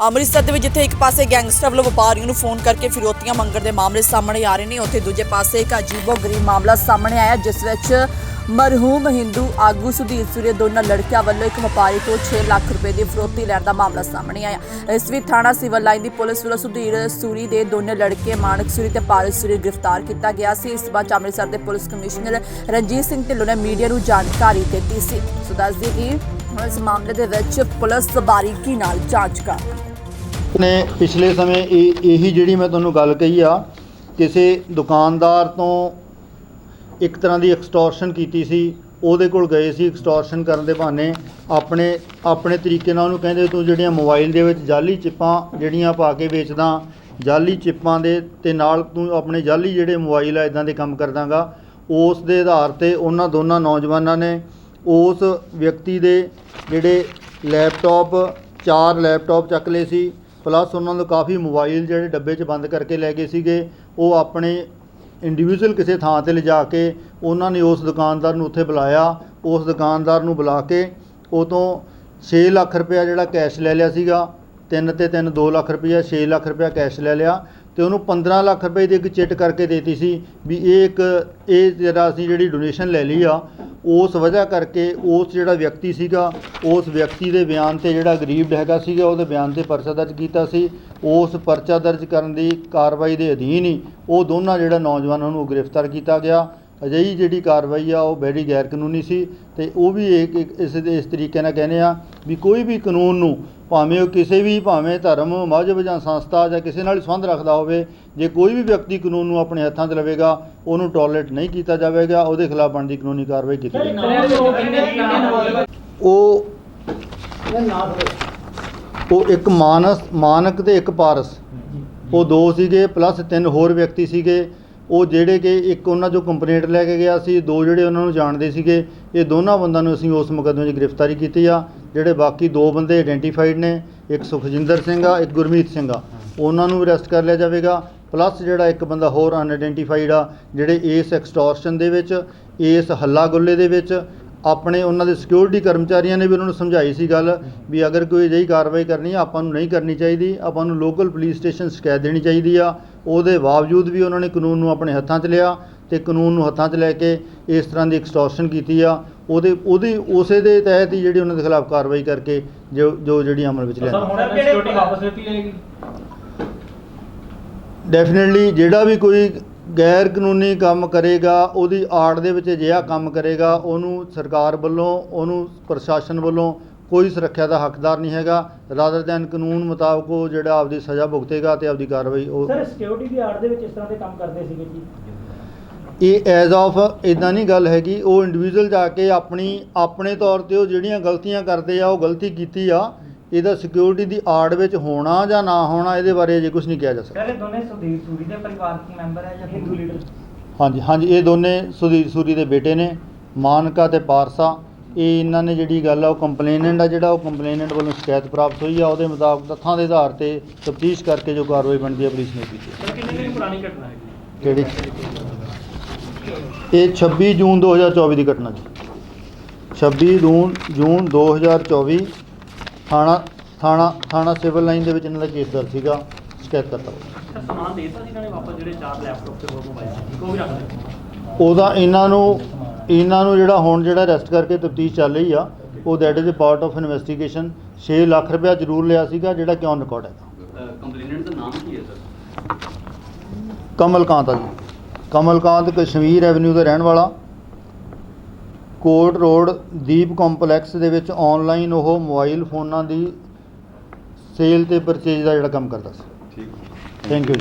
ਅੰਮ੍ਰਿਤਸਰ ਦੇ ਵਿੱਚ ਜਿੱਥੇ ਇੱਕ ਪਾਸੇ ਗੈਂਗਸਟਰ ਵੱਲੋਂ ਵਪਾਰੀਆਂ ਨੂੰ ਫੋਨ ਕਰਕੇ ਫਿਰੋਤੀਆਂ ਮੰਗਣ ਦੇ ਮਾਮਲੇ ਸਾਹਮਣੇ ਆ ਰਹੇ ਨੇ, ਉੱਥੇ ਦੂਜੇ ਪਾਸੇ ਇੱਕ ਅਜੀਬੋ ਗਰੀਬ ਮਾਮਲਾ ਸਾਹਮਣੇ ਆਇਆ, ਜਿਸ ਵਿੱਚ ਮਰਹੂਮ ਹਿੰਦੂ ਆਗੂ ਸੁਧੀਰ ਸੂਰੇ ਦੋਨਾਂ ਲੜਕਿਆਂ ਵੱਲੋਂ ਇੱਕ ਵਪਾਰੀ ਤੋਂ 6 ਲੱਖ ਰੁਪਏ ਦੀ ਫਿਰੌਤੀ ਲੈਣ ਦਾ ਮਾਮਲਾ ਸਾਹਮਣੇ ਆਇਆ। ਇਸ ਵਿੱਚ ਥਾਣਾ ਸਿਵਲ ਲਾਈਨ ਦੀ ਪੁਲਿਸ ਵੱਲੋਂ ਸੁਧੀਰ ਸੂਰੀ ਦੇ ਦੋਨੇ ਲੜਕੇ ਮਾਨਕ ਸੂਰੀ ਤੇ ਪਾਰਸ ਸੂਰੀ ਗ੍ਰਿਫਤਾਰ ਕੀਤਾ ਗਿਆ ਸੀ। ਇਸ ਬਾਅਦ 'ਚ ਅੰਮ੍ਰਿਤਸਰ ਦੇ ਪੁਲਿਸ ਕਮਿਸ਼ਨਰ ਰਣਜੀਤ ਸਿੰਘ ਢਿੱਲੋਂ ਨੇ ਮੀਡੀਆ ਨੂੰ ਜਾਣਕਾਰੀ ਦਿੱਤੀ ਸੀ। ਸੋ ਦੱਸਦੀ ਕਿ ਇਸ ਮਾਮਲੇ ਦੇ ਵਿੱਚ ਪੁਲਿਸ ਬਾਰੀਕੀ ਨਾਲ ਜਾਂਚ ਕਰ ਨੇ ਪਿਛਲੇ ਸਮੇਂ ਇਹ, ਇਹੀ ਜਿਹੜੀ ਮੈਂ ਤੁਹਾਨੂੰ ਗੱਲ ਕਹੀ ਆ, ਕਿਸੇ ਦੁਕਾਨਦਾਰ ਤੋਂ ਇੱਕ ਤਰ੍ਹਾਂ ਦੀ ਐਕਸਟੋਰਸ਼ਨ ਕੀਤੀ ਸੀ, ਉਹਦੇ ਕੋਲ ਗਏ ਸੀ ਐਕਸਟੋਰਸ਼ਨ ਕਰਨ ਦੇ ਬਹਾਨੇ, ਆਪਣੇ ਆਪਣੇ ਤਰੀਕੇ ਨਾਲ ਉਹਨੂੰ ਕਹਿੰਦੇ ਤੂੰ ਜਿਹੜੀਆਂ ਮੋਬਾਈਲ ਦੇ ਵਿੱਚ ਜਾਲੀ ਚਿੱਪਾਂ ਜਿਹੜੀਆਂ ਪਾ ਕੇ ਵੇਚਦਾ, ਜਾਲੀ ਚਿੱਪਾਂ ਦੇ ਤੇ ਨਾਲ ਤੂੰ ਆਪਣੇ ਜਾਲੀ ਜਿਹੜੇ ਮੋਬਾਈਲ ਆ ਇਦਾਂ ਦੇ ਕੰਮ ਕਰਦਾਗਾ ਉਸ ਦੇ ਆਧਾਰ ਤੇ ਉਹਨਾਂ ਦੋਨਾਂ ਨੌਜਵਾਨਾਂ ਨੇ ਉਸ ਵਿਅਕਤੀ ਦੇ ਜਿਹੜੇ ਲੈਪਟਾਪ ਚਾਰ ਲੈਪਟਾਪ ਚੱਕ ਲਏ ਸੀ ਪਲੱਸ ਉਹਨਾਂ ਨੂੰ ਕਾਫੀ ਮੋਬਾਈਲ ਜਿਹੜੇ ਡੱਬੇ 'ਚ ਬੰਦ ਕਰਕੇ ਲੈ ਗਏ ਸੀਗੇ, ਉਹ ਆਪਣੇ ਇੰਡੀਵਿਜੂਅਲ ਕਿਸੇ ਥਾਂ ਤੇ ਲਿਜਾ ਕੇ ਉਹਨਾਂ ਨੇ ਉਸ ਦੁਕਾਨਦਾਰ ਨੂੰ ਉੱਥੇ ਬੁਲਾਇਆ, ਉਸ ਦੁਕਾਨਦਾਰ ਨੂੰ ਬੁਲਾ ਕੇ ਉਹ ਤੋਂ 6 ਲੱਖ ਰੁਪਇਆ ਜਿਹੜਾ ਕੈਸ਼ ਲੈ ਲਿਆ ਸੀਗਾ, ਤਿੰਨ ਤੇ ਤਿੰਨ 2 ਲੱਖ ਰੁਪਇਆ 6 ਲੱਖ ਰੁਪਇਆ ਕੈਸ਼ ਲੈ ਲਿਆ ਤੇ ਉਹਨੂੰ 15 ਲੱਖ ਰੁਪਏ ਦੀ ਇੱਕ ਚਿੱਟ ਕਰਕੇ ਦੇਤੀ ਸੀ ਵੀ ਇਹ ਇੱਕ, ਇਹ ਜਿਹੜਾ ਅਸੀਂ ਜਿਹੜੀ ਡੋਨੇਸ਼ਨ ਲੈ ਲਈ ਆ ਉਸ ਵਜ੍ਹਾ ਕਰਕੇ ਉਸ ਜਿਹੜਾ ਵਿਅਕਤੀ ਸੀਗਾ, ਉਸ ਵਿਅਕਤੀ ਦੇ ਬਿਆਨ ਤੇ ਜਿਹੜਾ ਗਰੀਬ ਹੈਗਾ ਸੀਗਾ, ਉਹਦੇ ਬਿਆਨ ਤੇ ਪਰਚਾ ਦਰਜ ਕੀਤਾ ਸੀ। ਉਸ ਪਰਚਾ ਦਰਜ ਕਰਨ ਦੀ ਕਾਰਵਾਈ ਦੇ ਅਧੀਨ ਹੀ ਉਹ ਦੋਨਾਂ ਜਿਹੜਾ ਨੌਜਵਾਨਾਂ ਨੂੰ ਗ੍ਰਿਫਤਾਰ ਕੀਤਾ ਗਿਆ। ਅਜਿਹੀ ਜਿਹੜੀ ਕਾਰਵਾਈ ਆ ਉਹ ਬੜੀ ਗੈਰ ਕਾਨੂੰਨੀ ਸੀ ਤੇ ਉਹ ਵੀ ਇੱਕ ਇਸ ਇਸ ਤਰੀਕੇ ਨਾਲ ਕਹਿੰਦੇ ਆ ਵੀ ਕੋਈ ਵੀ ਕਾਨੂੰਨ ਨੂੰ ਭਾਵੇਂ ਉਹ ਕਿਸੇ ਵੀ ਭਾਵੇਂ ਧਰਮ ਮਜ਼ਹਬ ਜਾਂ ਸੰਸਥਾ ਜਾਂ ਕਿਸੇ ਨਾਲ ਸੰਬੰਧ ਰੱਖਦਾ ਹੋਵੇ ਜੇ ਕੋਈ ਵੀ ਵਿਅਕਤੀ ਕਾਨੂੰਨ ਨੂੰ ਆਪਣੇ ਹੱਥਾਂ 'ਚ ਲਵੇਗਾ ਉਹਨੂੰ ਟੋਲਰੇਟ ਨਹੀਂ ਕੀਤਾ ਜਾਵੇਗਾ ਉਹਦੇ ਖਿਲਾਫ ਬਣਦੀ ਕਾਨੂੰਨੀ ਕਾਰਵਾਈ ਕੀਤੀ ਜਾਵੇਗੀ। ਉਹ ਉਹ ਇੱਕ ਮਾਨਸ ਮਾਨਕ ਤੇ ਇੱਕ ਪਾਰਸ। ਉਹ ਦੋ ਸੀਗੇ ਪਲੱਸ ਤਿੰਨ ਹੋਰ ਵਿਅਕਤੀ ਸੀਗੇ। ਉਹ ਜਿਹੜੇ ਕਿ ਇੱਕ ਉਹਨਾਂ ਚੋਂ ਕੰਪਲੇਂਟ ਲੈ ਕੇ ਗਿਆ ਸੀ, ਦੋ ਜਿਹੜੇ ਉਹਨਾਂ ਨੂੰ ਜਾਣਦੇ ਸੀਗੇ, ਇਹ ਦੋਨਾਂ ਬੰਦਿਆਂ ਨੂੰ ਅਸੀਂ ਉਸ ਮੁਕੱਦਮੇ 'ਚ ਗ੍ਰਿਫਤਾਰੀ ਕੀਤੀ ਆ। ਜਿਹੜੇ ਬਾਕੀ ਦੋ ਬੰਦੇ ਆਇਡੈਂਟੀਫਾਈਡ ਨੇ, ਇੱਕ ਸੁਖਜਿੰਦਰ ਸਿੰਘ ਆ, ਇੱਕ ਗੁਰਮੀਤ ਸਿੰਘ ਆ। ਉਹਨਾਂ ਨੂੰ ਅਰੈਸਟ ਕਰ ਲਿਆ ਜਾਵੇਗਾ। ਪਲੱਸ ਜਿਹੜਾ ਇੱਕ ਬੰਦਾ ਹੋਰ ਅਨਆਇਡੈਂਟੀਫਾਈਡ ਆ, ਜਿਹੜੇ ਇਸ ਐਕਸਟੋਰਸ਼ਨ ਦੇ ਵਿੱਚ, ਇਸ ਹੱਲਾ ਗੁੱਲੇ ਦੇ ਵਿੱਚ ਆਪਣੇ ਉਹਨਾਂ ਦੇ ਸਿਕਿਉਰਿਟੀ ਕਰਮਚਾਰੀਆਂ ਨੇ ਵੀ ਉਹਨਾਂ ਨੂੰ ਸਮਝਾਈ ਸੀ ਗੱਲ ਵੀ ਅਗਰ ਕੋਈ ਅਜਿਹੀ ਕਾਰਵਾਈ ਕਰਨੀ ਆ ਆਪਾਂ ਨੂੰ ਨਹੀਂ ਕਰਨੀ ਚਾਹੀਦੀ ਆਪਾਂ ਨੂੰ ਲੋਕਲ ਪੁਲਿਸ ਸਟੇਸ਼ਨ ਸ਼ਿਕਾਇਤ ਦੇਣੀ ਚਾਹੀਦੀ ਆ। ਉਹਦੇ ਬਾਵਜੂਦ ਵੀ ਉਹਨਾਂ ਨੇ ਕਾਨੂੰਨ ਨੂੰ ਆਪਣੇ ਹੱਥਾਂ 'ਚ ਲਿਆ ਤੇ ਕਾਨੂੰਨ ਨੂੰ ਹੱਥਾਂ 'ਚ ਲੈ ਕੇ ਇਸ ਤਰ੍ਹਾਂ ਦੀ ਐਕਸਟੋਰਸ਼ਨ ਕੀਤੀ ਆ। ਉਹਦੇ ਉਹਦੀ ਉਸੇ ਦੇ ਤਹਿਤ ਹੀ ਜਿਹੜੀ ਉਹਨਾਂ ਦੇ ਖਿਲਾਫ ਕਾਰਵਾਈ ਕਰਕੇ ਜੋ ਜੋ ਜਿਹੜੀ ਅਮਲ ਵਿੱਚ ਲਿਆਂਦੀ। ਹੁਣ ਇਹਨਾਂ ਸਿਕਿਉਰਿਟੀ ਵਾਪਸ ਦਿੱਤੀ ਜਾਏਗੀ? ਡੈਫੀਨਿਟਲੀ ਜਿਹੜਾ ਵੀ ਕੋਈ ਗੈਰ ਕਾਨੂੰਨੀ ਕੰਮ ਕਰੇਗਾ ਉਹਦੀ ਆੜ ਦੇ ਵਿੱਚ ਅਜਿਹਾ ਕੰਮ ਕਰੇਗਾ ਉਹਨੂੰ ਸਰਕਾਰ ਵੱਲੋਂ ਉਹਨੂੰ ਪ੍ਰਸ਼ਾਸਨ ਵੱਲੋਂ ਕੋਈ ਸੁਰੱਖਿਆ ਦਾ ਹੱਕਦਾਰ ਨਹੀਂ ਹੈਗਾ। ਰਾਦਰ ਦੈਨ ਕਾਨੂੰਨ ਮੁਤਾਬਕ ਉਹ ਜਿਹੜਾ ਆਪਦੀ ਸਜ਼ਾ ਭੁਗਤੇਗਾ ਤੇ ਆਪਦੀ ਕਾਰਵਾਈ ਉਹ ਸਰ ਸਿਕਿਉਰਿਟੀ ਦੀ ਆੜ ਦੇ ਵਿੱਚ ਇਸ ਤਰ੍ਹਾਂ ਦੇ ਕੰਮ ਕਰਦੇ ਸੀਗੇ ਜੀ? ਇਹ ਐਜ਼ ਆਫ ਇਦਾਂ ਨਹੀਂ ਗੱਲ ਹੈਗੀ। ਉਹ ਇੰਡੀਵਿਜੂਅਲ ਜਾ ਕੇ ਆਪਣੀ ਆਪਣੇ ਤੌਰ ਤੇ ਉਹ ਜਿਹੜੀਆਂ ਗਲਤੀਆਂ ਕਰਦੇ ਆ ਉਹ ਗਲਤੀ ਕੀਤੀ ਆ। ਇਹਦਾ ਸਿਕਿਉਰਿਟੀ ਦੀ ਆੜ ਵਿੱਚ ਹੋਣਾ ਜਾਂ ਨਾ ਹੋਣਾ ਇਹਦੇ ਬਾਰੇ ਅਜੇ ਕੁਝ ਨਹੀਂ ਕਿਹਾ ਜਾ ਸਕਦਾ। ਸਰ ਇਹ ਦੋਨੇ ਸੁਦੀਪ ਸੂਰੀ ਦੇ ਪਰਿਵਾਰਕ ਮੈਂਬਰ ਹੈ ਜਾਂ ਹਿੰਦੂ ਲੀਡਰ? ਹਾਂਜੀ ਹਾਂਜੀ ਇਹ ਦੋਨੇ ਸੁਧੀਰ ਸੂਰੀ ਦੇ ਬੇਟੇ ਨੇ ਮਾਨਕਾ ਤੇ ਪਾਰਸਾ। ਇਹ ਇਹਨਾਂ ਨੇ ਜਿਹੜੀ ਗੱਲ ਆ ਉਹ ਕੰਪਲੇਨੈਂਟ ਆ ਜਿਹੜਾ ਉਹ ਕੰਪਲੇਨੈਂਟ ਵੱਲੋਂ ਸ਼ਿਕਾਇਤ ਪ੍ਰਾਪਤ ਹੋਈ ਆ ਉਹਦੇ ਮੁਤਾਬਕ ਤੱਥਾਂ ਦੇ ਆਧਾਰ ਤੇ ਤਫਤੀਸ਼ ਕਰਕੇ ਜੋ ਕਾਰਵਾਈ ਬਣਦੀ ਹੈ ਪੁਲਿਸ ਨੇ ਕੀਤੀ ਕਿੰਨੇ ਦਿਨ ਪੁਰਾਣੀ ਘਟਨਾ ਹੈ? ਕਿਹੜੀ? ਇਹ 26 ਜੂਨ 2024 ਦੀ ਘਟਨਾ ਜੀ। 26 ਜੂਨ ਜੂਨ 2024 ਥਾਣਾ ਥਾਣਾ ਥਾਣਾ ਸਿਵਲ ਲਾਈਨ ਦੇ ਵਿੱਚ ਇਹਨਾਂ ਦਾ ਕੇਸ ਦਰਜ ਸੀਗਾ ਸ਼ਿਕਾਇਤ ਕਰਤਾ। ਸਰ ਸਮਾਨ ਦੇਤਾ ਸੀ ਇਹਨਾਂ ਨੇ ਵਾਪਸ ਜਿਹੜੇ ਚਾਰ ਲੈਪਟਾਪ ਤੇ ਹੋਰ ਮੋਬਾਈਲ ਸੀ ਕੋ ਵੀ ਰੱਖ ਉਹਦਾ ਇਹਨਾਂ ਨੂੰ ਇਹਨਾਂ ਨੂੰ ਜਿਹੜਾ ਹੁਣ ਜਿਹੜਾ ਅਰੈਸਟ ਕਰਕੇ ਤਫਤੀਸ਼ ਚੱਲ ਰਹੀ ਆ ਉਹ that is a part of investigation 6 lakh ਰੁਪਇਆ ਜ਼ਰੂਰ ਲਿਆ ਸੀਗਾ ਜਿਹੜਾ ਕਿ ਔਨ ਰਿਕਾਰਡ ਹੈ ਕੰਪਲੇਨੈਂਟ ਦਾ ਨਾਮ ਕੀ ਹੈ ਸਰ? ਕਮਲਕਾਂਤ ਆ ਜੀ। ਕਮਲਕਾਂਤ ਕਸ਼ਮੀਰ ਐਵਨਿਊ ਦਾ ਰਹਿਣ ਵਾਲਾ। ਕੋਰਟ ਰੋਡ ਦੀਪ ਕੰਪਲੈਕਸ ਦੇ ਵਿੱਚ ਆਨਲਾਈਨ ਉਹ ਮੋਬਾਈਲ ਫੋਨਾਂ ਦੀ ਸੇਲ ਤੇ ਪਰਚੇਜ ਦਾ ਜਿਹੜਾ ਕੰਮ ਕਰਦਾ ਸੀ। ਠੀਕ ਥੈਂਕ ਯੂ